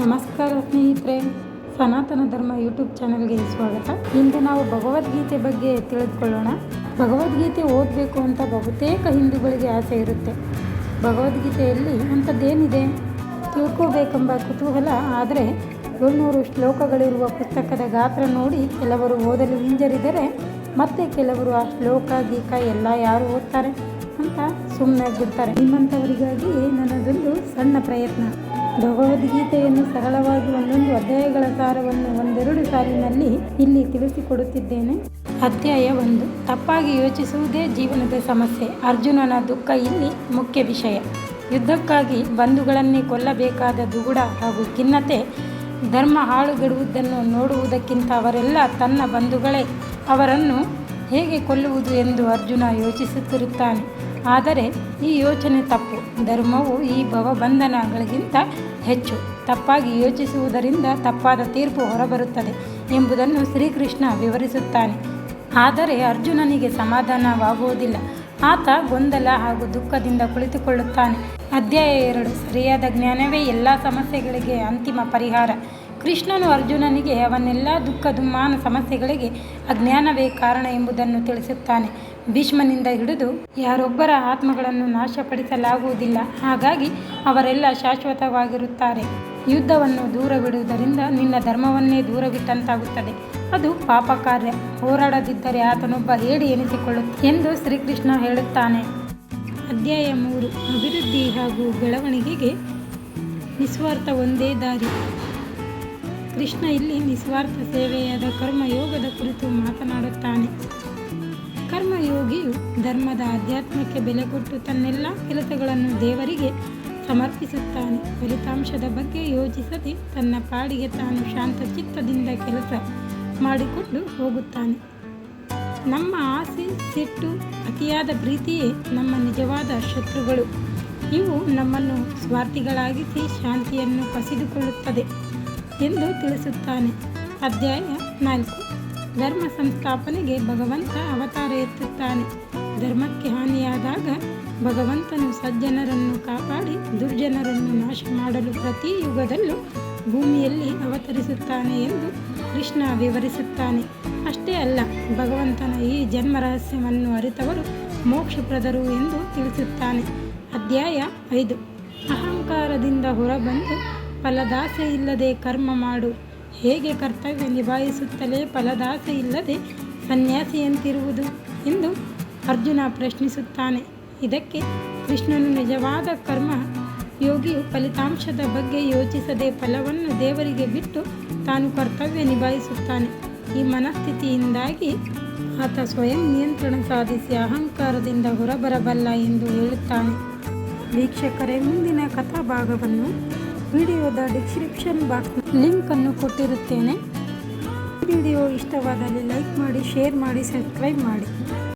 ನಮಸ್ಕಾರ ಸ್ನೇಹಿತರೆ, ಸನಾತನ ಧರ್ಮ ಯೂಟ್ಯೂಬ್ ಚಾನಲ್ಗೆ ಸ್ವಾಗತ. ಇಂದು ನಾವು ಭಗವದ್ಗೀತೆ ಬಗ್ಗೆ ತಿಳಿದುಕೊಳ್ಳೋಣ. ಭಗವದ್ಗೀತೆ ಓದಬೇಕು ಅಂತ ಬಹುತೇಕ ಹಿಂದೂಗಳಿಗೆ ಆಸೆ ಇರುತ್ತೆ. ಭಗವದ್ಗೀತೆಯಲ್ಲಿ ಅಂಥದ್ದೇನಿದೆ? ತಿಳ್ಕೋಬೇಕೆಂಬ ಕುತೂಹಲ, ಆದರೆ ಏಳ್ನೂರು ಶ್ಲೋಕಗಳಿರುವ ಪುಸ್ತಕದ ಗಾತ್ರ ನೋಡಿ ಕೆಲವರು ಓದಲು ಹಿಂಜರಿದರೆ ಮತ್ತೆ ಕೆಲವರು ಆ ಶ್ಲೋಕ ಗೀಕ ಎಲ್ಲ ಯಾರು ಓದ್ತಾರೆ ಅಂತ ಸುಮ್ಮನೆ ಬಿಡ್ತಾರೆ. ನಿಮ್ಮಂಥವರಿಗಾಗಿ ನನ್ನದೊಂದು ಸಣ್ಣ ಪ್ರಯತ್ನ. ಭಗವದ್ಗೀತೆಯನ್ನು ಸರಳವಾಗಿ ಒಂದೊಂದು ಅಧ್ಯಾಯಗಳ ಸಾರವನ್ನು ಒಂದೆರಡು ಸಾಲಿನಲ್ಲಿ ಇಲ್ಲಿ ತಿಳಿಸಿಕೊಡುತ್ತಿದ್ದೇನೆ. ಅಧ್ಯಾಯ ಒಂದು. ತಪ್ಪಾಗಿ ಯೋಚಿಸುವುದೇ ಜೀವನದ ಸಮಸ್ಯೆ. ಅರ್ಜುನನ ದುಃಖ ಇಲ್ಲಿ ಮುಖ್ಯ ವಿಷಯ. ಯುದ್ಧಕ್ಕಾಗಿ ಬಂಧುಗಳನ್ನೇ ಕೊಲ್ಲಬೇಕಾದ ದುಗುಡ ಹಾಗೂ ಖಿನ್ನತೆ, ಧರ್ಮ ಹಾಳುಗೆಡುವುದನ್ನು ನೋಡುವುದಕ್ಕಿಂತ ಅವರೆಲ್ಲ ತನ್ನ ಬಂಧುಗಳೇ. ಅವರನ್ನು ಹೇಗೆ ಕೊಲ್ಲುವುದು ಎಂದು ಅರ್ಜುನ ಯೋಚಿಸುತ್ತಿರುತ್ತಾನೆ. ಆದರೆ ಈ ಯೋಚನೆ ತಪ್ಪು. ಧರ್ಮವು ಈ ಭವಬಂಧನಗಳಿಗಿಂತ ಹೆಚ್ಚು. ತಪ್ಪಾಗಿ ಯೋಚಿಸುವುದರಿಂದ ತಪ್ಪಾದ ತೀರ್ಪು ಹೊರಬರುತ್ತದೆ ಎಂಬುದನ್ನು ಶ್ರೀಕೃಷ್ಣ ವಿವರಿಸುತ್ತಾನೆ. ಆದರೆ ಅರ್ಜುನನಿಗೆ ಸಮಾಧಾನವಾಗುವುದಿಲ್ಲ. ಆತ ಗೊಂದಲ ಹಾಗೂ ದುಃಖದಿಂದ ಕುಳಿತುಕೊಳ್ಳುತ್ತಾನೆ. ಅಧ್ಯಾಯ ಎರಡು. ಸರಿಯಾದ ಜ್ಞಾನವೇ ಎಲ್ಲ ಸಮಸ್ಯೆಗಳಿಗೆ ಅಂತಿಮ ಪರಿಹಾರ. ಕೃಷ್ಣನು ಅರ್ಜುನನಿಗೆ ಅವನ್ನೆಲ್ಲ ದುಃಖ ದುಮ್ಮಾನ ಸಮಸ್ಯೆಗಳಿಗೆ ಅಜ್ಞಾನವೇ ಕಾರಣ ಎಂಬುದನ್ನು ತಿಳಿಸುತ್ತಾನೆ. ಭೀಷ್ಮನಿಂದ ಹಿಡಿದು ಯಾರೊಬ್ಬರ ಆತ್ಮಗಳನ್ನು ನಾಶಪಡಿಸಲಾಗುವುದಿಲ್ಲ. ಹಾಗಾಗಿ ಅವರೆಲ್ಲ ಶಾಶ್ವತವಾಗಿರುತ್ತಾರೆ. ಯುದ್ಧವನ್ನು ದೂರವಿಡುವುದರಿಂದ ನಿನ್ನ ಧರ್ಮವನ್ನೇ ದೂರವಿಟ್ಟಂತಾಗುತ್ತದೆ. ಅದು ಪಾಪ ಕಾರ್ಯ ಹೋರಾಡದಿದ್ದರೆ ಆತನೊಬ್ಬ ಹೇಡಿ ಎನಿಸಿಕೊಳ್ಳುತ್ತೆ ಎಂದು ಶ್ರೀಕೃಷ್ಣ ಹೇಳುತ್ತಾನೆ. ಅಧ್ಯಾಯ ಮೂರು. ಅಭಿವೃದ್ಧಿ ಹಾಗೂ ಬೆಳವಣಿಗೆಗೆ ನಿಸ್ವಾರ್ಥ ಒಂದೇ ದಾರಿ. ಕೃಷ್ಣ ಇಲ್ಲಿ ನಿಸ್ವಾರ್ಥ ಸೇವೆಯಾದ ಕರ್ಮಯೋಗದ ಕುರಿತು ಮಾತನಾಡುತ್ತಾನೆ. ಕರ್ಮಯೋಗಿಯು ಧರ್ಮದ ಆಧ್ಯಾತ್ಮಕ್ಕೆ ಬೆಲೆ ಕೊಟ್ಟು ತನ್ನೆಲ್ಲ ಕೆಲಸಗಳನ್ನು ದೇವರಿಗೆ ಸಮರ್ಪಿಸುತ್ತಾನೆ. ಫಲಿತಾಂಶದ ಬಗ್ಗೆ ಯೋಚಿಸದೆ ತನ್ನ ಪಾಡಿಗೆ ತಾನು ಶಾಂತ ಚಿತ್ತದಿಂದ ಕೆಲಸ ಮಾಡಿಕೊಂಡು ಹೋಗುತ್ತಾನೆ. ನಮ್ಮ ಆಸೆ, ಸಿಟ್ಟು, ಅತಿಯಾದ ಪ್ರೀತಿಯೇ ನಮ್ಮ ನಿಜವಾದ ಶತ್ರುಗಳು. ಇವು ನಮ್ಮನ್ನು ಸ್ವಾರ್ಥಿಗಳಾಗಿಸಿ ಶಾಂತಿಯನ್ನು ಕಸಿದುಕೊಳ್ಳುತ್ತದೆ ಎಂದು ತಿಳಿಸುತ್ತಾನೆ. ಅಧ್ಯಾಯ ನಾಲ್ಕು. ಧರ್ಮ ಸಂಸ್ಥಾಪನೆಗೆ ಭಗವಂತ ಅವತಾರ ಎತ್ತುತ್ತಾನೆ. ಧರ್ಮಕ್ಕೆ ಹಾನಿಯಾದಾಗ ಭಗವಂತನು ಸಜ್ಜನರನ್ನು ಕಾಪಾಡಿ ದುರ್ಜನರನ್ನು ನಾಶ ಮಾಡಲು ಪ್ರತಿ ಯುಗದಲ್ಲೂ ಭೂಮಿಯಲ್ಲಿ ಅವತರಿಸುತ್ತಾನೆ ಎಂದು ಕೃಷ್ಣ ವಿವರಿಸುತ್ತಾನೆ. ಅಷ್ಟೇ ಅಲ್ಲ, ಭಗವಂತನ ಈ ಜನ್ಮ ರಹಸ್ಯವನ್ನು ಅರಿತವರು ಮೋಕ್ಷಪ್ರದರು ಎಂದು ತಿಳಿಸುತ್ತಾನೆ. ಅಧ್ಯಾಯ ಐದು. ಅಹಂಕಾರದಿಂದ ಹೊರಬಂದು ಫಲದಾಸೆ ಇಲ್ಲದೆ ಕರ್ಮ ಮಾಡು. ಹೇಗೆ ಕರ್ತವ್ಯ ನಿಭಾಯಿಸುತ್ತಲೇ ಫಲದಾಸೆ ಇಲ್ಲದೆ ಸನ್ಯಾಸಿಯಂತಿರುವುದು ಎಂದು ಅರ್ಜುನ ಪ್ರಶ್ನಿಸುತ್ತಾನೆ. ಇದಕ್ಕೆ ಕೃಷ್ಣನು ನಿಜವಾದ ಕರ್ಮ ಯೋಗಿಯು ಫಲಿತಾಂಶದ ಬಗ್ಗೆ ಯೋಚಿಸದೆ ಫಲವನ್ನು ದೇವರಿಗೆ ಬಿಟ್ಟು ತಾನು ಕರ್ತವ್ಯ ನಿಭಾಯಿಸುತ್ತಾನೆ. ಈ ಮನಸ್ಥಿತಿಯಿಂದಾಗಿ ಆತ ಸ್ವಯಂ ನಿಯಂತ್ರಣ ಸಾಧಿಸಿ ಅಹಂಕಾರದಿಂದ ಹೊರಬರಬಲ್ಲ ಎಂದು ಹೇಳುತ್ತಾನೆ. ವೀಕ್ಷಕರೇ, ಮುಂದಿನ ಕಥಾಭಾಗವನ್ನು ವಿಡಿಯೋದ ಡಿಸ್ಕ್ರಿಪ್ಷನ್ ಬಾಕ್ಸ್ ಲಿಂಕನ್ನು ಕೊಟ್ಟಿರುತ್ತೇನೆ. ವಿಡಿಯೋ ಇಷ್ಟವಾದಲ್ಲಿ ಲೈಕ್ ಮಾಡಿ ಶೇರ್ ಮಾಡಿ ಸಬ್ಸ್ಕ್ರೈಬ್ ಮಾಡಿ.